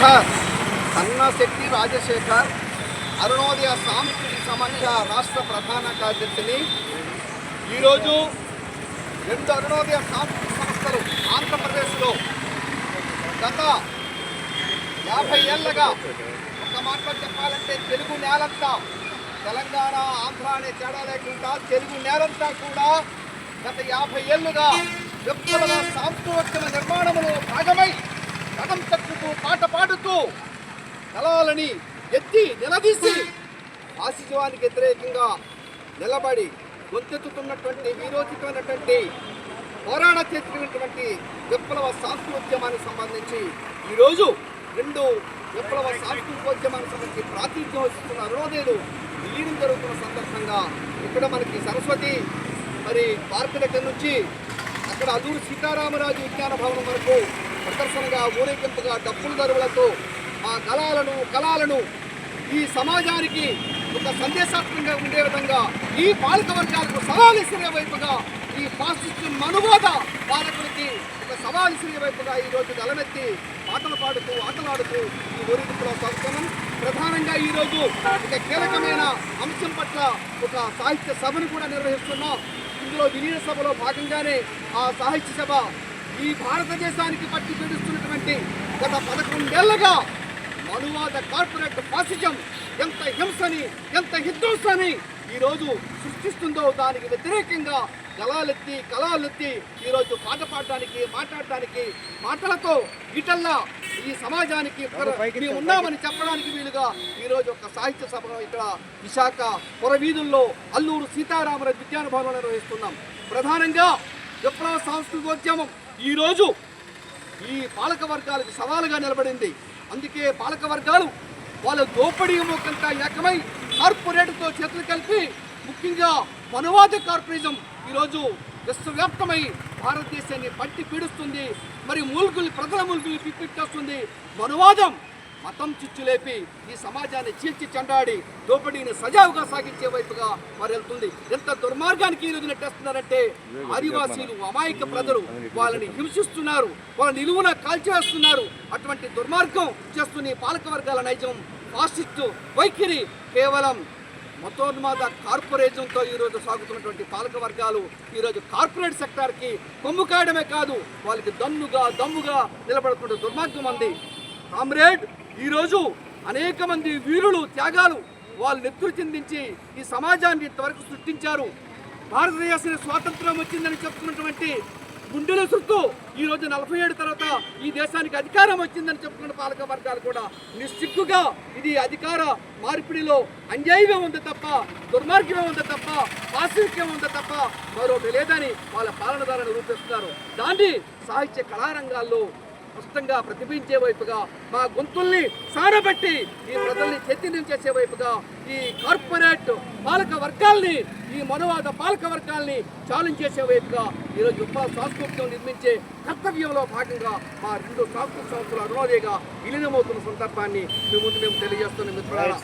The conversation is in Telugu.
శేఖర్ కన్నాశెట్టి రాజశేఖర్ అరుణోదయ సాంస్కృతిక సమాఖ్య రాష్ట్ర ప్రధాన కార్యదర్శిని. ఈరోజు రెండు అరుణోదయ సాంస్కృతిక సంస్థలు ఆంధ్రప్రదేశ్లో గత యాభై ఏళ్ళగా ఒక మాటలో చెప్పాలంటే తెలుగు నేలంతా తెలంగాణ ఆంధ్ర అనే తేడా లేకుండా తెలుగు నేలంతా కూడా గత యాభై ఏళ్ళుగా విప్లవ సాంస్కృతిక నిర్మాణంలో భాగమై కథం తక్కుతూ పాట పాడుతూ కళలని ఎత్తి నిలదీసి ఆశిజవానికి వ్యతిరేకంగా నిలబడి గొంతెత్తుతున్నటువంటి వీరోచితమైనటువంటి పోరాట చేసినటువంటి విప్లవ సాంస్కృత్యమానికి సంబంధించి ఈరోజు రెండు విప్లవ సాంస్కృతికోద్యమానికి సంబంధించి ప్రాతినిధ్యం వహిస్తున్న అరుణోదయులు విలీనం జరుగుతున్న సందర్భంగా ఇక్కడ మనకి సరస్వతి మరి పార్క్ దగ్గర నుంచి అక్కడ అదూరు సీతారామరాజు విజ్ఞాన భవనం వరకు ప్రదర్శనగా ఊరేగింపుగా డప్పుల దరువులతో ఆ కళలను కళలను ఈ సమాజానికి ఒక సందేశాత్మకంగా ఉండే విధంగా ఈ పాలక వర్గాలకు సవాలు ఇసిరే వైపుగా ఈ ఫాసిస్ట్ మనుబోధ పాలకులకి ఒక సవాలు ఇసిరే వైపుగా ఈ రోజు పాటలు పాడుతూ ఆటలాడుతూ ఈ ఊరేగింపులో సాగుతున్నాం ప్రధానంగా ఈ రోజు ఒక కీలకమైన అంశం పట్ల ఒక సాహిత్య సభను కూడా నిర్వహిస్తున్నాం. ఇందులో విలీన సభలో భాగంగానే ఆ సాహిత్య సభ ఈ భారతదేశానికి పట్టి పీడిస్తున్నటువంటి గత పదకొండేళ్ళుగా మనువాద కార్పొరేట్ ఫాసిజం ఎంత హింసని ఎంత హింసని ఈరోజు సృష్టిస్తుందో దానికి వ్యతిరేకంగా గలాలెత్తి కళాలెత్తి ఈరోజు పాట పాడడానికి మాట్లాడటానికి మాటలతో ఇటల్లా ఈ సమాజానికి ఉన్నామని చెప్పడానికి వీలుగా ఈరోజు ఒక సాహిత్య సభ ఇక్కడ విశాఖ పురవీధుల్లో అల్లూరు సీతారామరాజు విజ్ఞాన భవనంలో నిర్వహిస్తున్నాం. ప్రధానంగా విప్లవ సాంస్కృతికోద్యమం ఈరోజు ఈ పాలక వర్గాలకు సవాలుగా నిలబడింది. అందుకే పాలక వర్గాలు వాళ్ళ దోపిడీ మొక్కంతా ఏకమై కార్పొరేట్తో చేతులు కలిపి ముఖ్యంగా మనువాద కార్పొరేజం ఈరోజు విశ్వవ్యాప్తమై భారతదేశాన్ని పట్టి పీడిస్తుంది. మరి మూలుగులు ప్రజల మూలుగులు పిప్పిట్టేస్తుంది మనువాదం మతం చిచ్చులేపి ఈ సమాజాన్ని చీల్చి చెండాడి దోపిడీని సజావుగా సాగించే వైపుగా మరి వెళ్తుంది ఎంత దుర్మార్గానికి ఈ నెట్టేస్తున్నారంటే ఆదివాసీలు అమాయక ప్రజలు వాళ్ళని హింసిస్తున్నారు వాళ్ళ నిలువున కాల్చివేస్తున్నారు. అటువంటి దుర్మార్గం చేస్తున్న ఈ పాలక వర్గాల నైజం ఫాసిస్టు వైఖరి కేవలం మతోన్మాద కార్పొరేషన్తో ఈరోజు సాగుతున్నటువంటి పాలక వర్గాలు ఈరోజు కార్పొరేట్ సెక్టార్కి కొమ్ము కాయడమే కాదు వాళ్ళకి దన్నుగా దమ్ముగా నిలబడుతున్న దుర్మార్గం ఉంది కామ్రేడ్ ఈరోజు అనేక మంది వీరులు త్యాగాలు వాళ్ళు నెత్తురు చెందించి ఈ సమాజాన్ని ఇంతవరకు సృష్టించారు. భారతదేశ స్వాతంత్రం వచ్చిందని చెప్పుకున్నటువంటి గుండెల చుట్టూ ఈరోజు నలభై ఏడు తర్వాత ఈ దేశానికి అధికారం వచ్చిందని చెప్పుకున్న పాలక వర్గాలు కూడా నిస్సిగ్గుగా ఇది అధికార మార్పిడిలో అన్యాయమే ఉంది తప్ప దుర్మార్గమే ఉంది తప్ప పాశవిక్యం ఉంది తప్ప మరొకటి లేదని వాళ్ళ పాలనదారులను రూపిస్తున్నారు దాన్ని సాహిత్య కళారంగాల్లో స్పష్టంగా ప్రతిబించే వైపుగా మా గొంతుల్ని సారబట్టి ఈ ప్రజల్ని చైతన్యం చేసే వైపుగా ఈ కార్పొరేట్ పాలక వర్గాల్ని ఈ మనవాద పాలక వర్గాల్ని ఛాలెంజ్ చేసే వైపుగా ఈరోజు ఉప సాంస్కృతికం నిర్మించే కర్తవ్యంలో భాగంగా మా రెండు సాంస్కృతిక సంస్థలు అరుణోదయగా విలీనమవుతున్న సందర్భాన్ని మీ ముందు మేము తెలియజేస్తున్న మిత్రులారా.